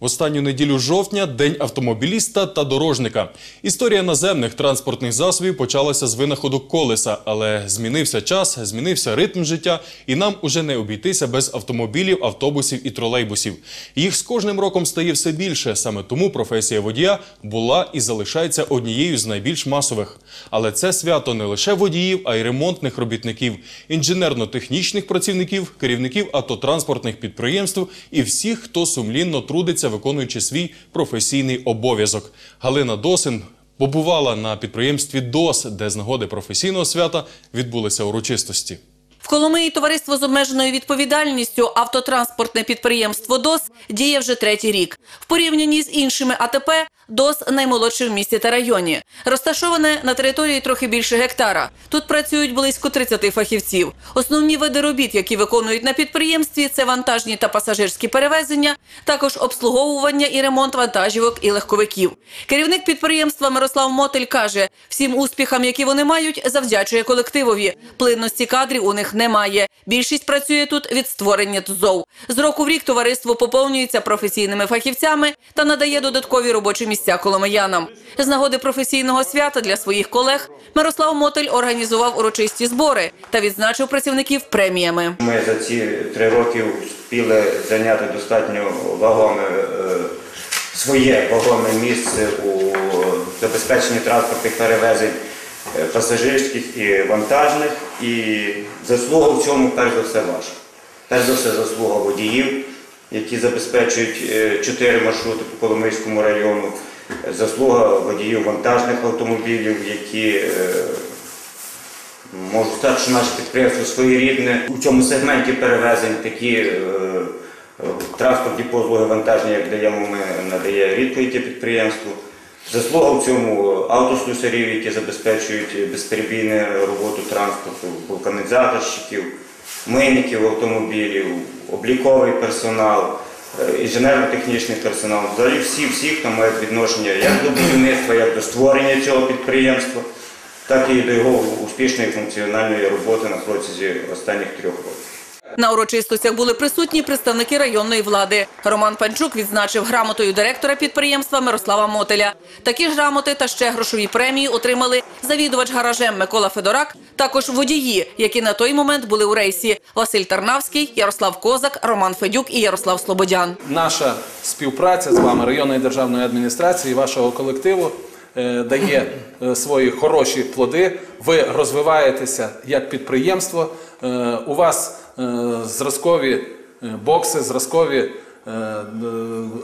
В останню неділю жовтня день автомобіліста та дорожника. Історія наземних транспортних засобів почалася з винаходу колеса, але змінився час, змінився ритм життя, і нам уже не обійтися без автомобілів, автобусів і тролейбусів. Їх з кожним роком стає все більше. Саме тому професія водія була і залишається однією з найбільш масових. Але це свято не лише водіїв, а й ремонтних робітників, інженерно-технічних працівників, керівників автотранспортних підприємств і всіх, хто сумлінно трудиться, виконуючи свій професійний обов'язок. Галина Досин побувала на підприємстві ДОС, де з нагоди професійного свята відбулися урочистості. В Коломиї товариство з обмеженою відповідальністю автотранспортне підприємство ДОС діє вже третій рік. В порівнянні з іншими АТП ДОС наймолодше в місті та районі. Розташоване на території трохи більше гектара. Тут працюють близько 30 фахівців. Основні види робіт, які виконують на підприємстві, це вантажні та пасажирські перевезення, також обслуговування і ремонт вантажівок і легковиків. Керівник підприємства Мирослав Мотель каже, всім успіхам, які вони мають, завдячує колективові. Плинності кадрів у них немає. Більшість працює тут від створення ТЗОВ. З року в рік товариство поповнюється професійними фахівцями та надає додаткові робочі місця коломиянам. З нагоди професійного свята для своїх колег Мирослав Мотель організував урочисті збори та відзначив працівників преміями. Ми за ці три роки встигли зайняти достатньо вагоме, е, своє вагоме місце у забезпеченні транспортних перевезень пасажирських і вантажних. І заслуга в цьому перш за все ваша. Перш за все заслуга водіїв, які забезпечують е, чотири маршрути по Коломийському району. Заслуга водіїв вантажних автомобілів, які е, Можу сказати, що наше підприємство своєрідне у цьому сегменті перевезень такі е, е, транспортні послуги вантажні, як даємо ми, надає рідко яке підприємство. Заслуга в цьому автослюсарів, які забезпечують безперебійну роботу транспорту, вулканізаторщиків, мийників автомобілів, обліковий персонал, е, інженерно-технічний персонал. Взагалі всі, всі, хто має відношення як до будівництва, як до створення цього підприємства так і до його успішної функціональної роботи на протязі останніх трьох років. На урочистостях були присутні представники районної влади. Роман Панчук відзначив грамотою директора підприємства Мирослава Мотеля. Такі ж грамоти та ще грошові премії отримали завідувач гаражем Микола Федорак, також водії, які на той момент були у рейсі Василь Тарнавський, Ярослав Козак, Роман Федюк і Ярослав Слободян. Наша співпраця з вами, районної державної адміністрації, вашого колективу е, дає е, свої хороші плоди. Ви розвиваєтеся як підприємство. Е, У вас зразкові е, бокси, зразкові е,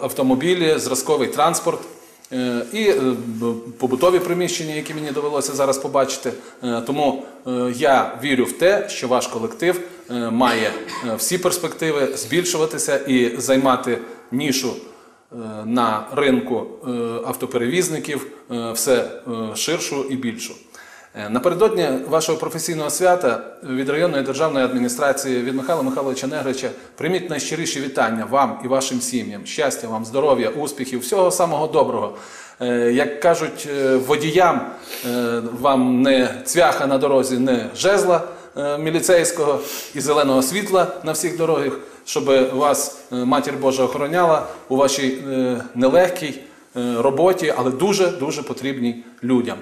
автомобілі, зразковий транспорт. Е, І е, побутові приміщення, які мені довелося зараз побачити. Е, Тому е, я вірю в те, що ваш колектив е, має е, всі перспективи збільшуватися і займати нішу е, на ринку е, автоперевізників е, все е, ширшу і більшу. Е, Напередодні вашого професійного свята від районної державної адміністрації від Михайла Михайловича Негрича прийміть найщиріші вітання вам і вашим сім'ям, щастя вам, здоров'я, успіхів, всього самого доброго. Е, Як кажуть е, водіям, вам не цвяха на дорозі, не жезла міліцейського і зеленого світла на всіх дорогах, щоб вас матір Божа охороняла у вашій нелегкій роботі, але дуже дуже потрібній людям.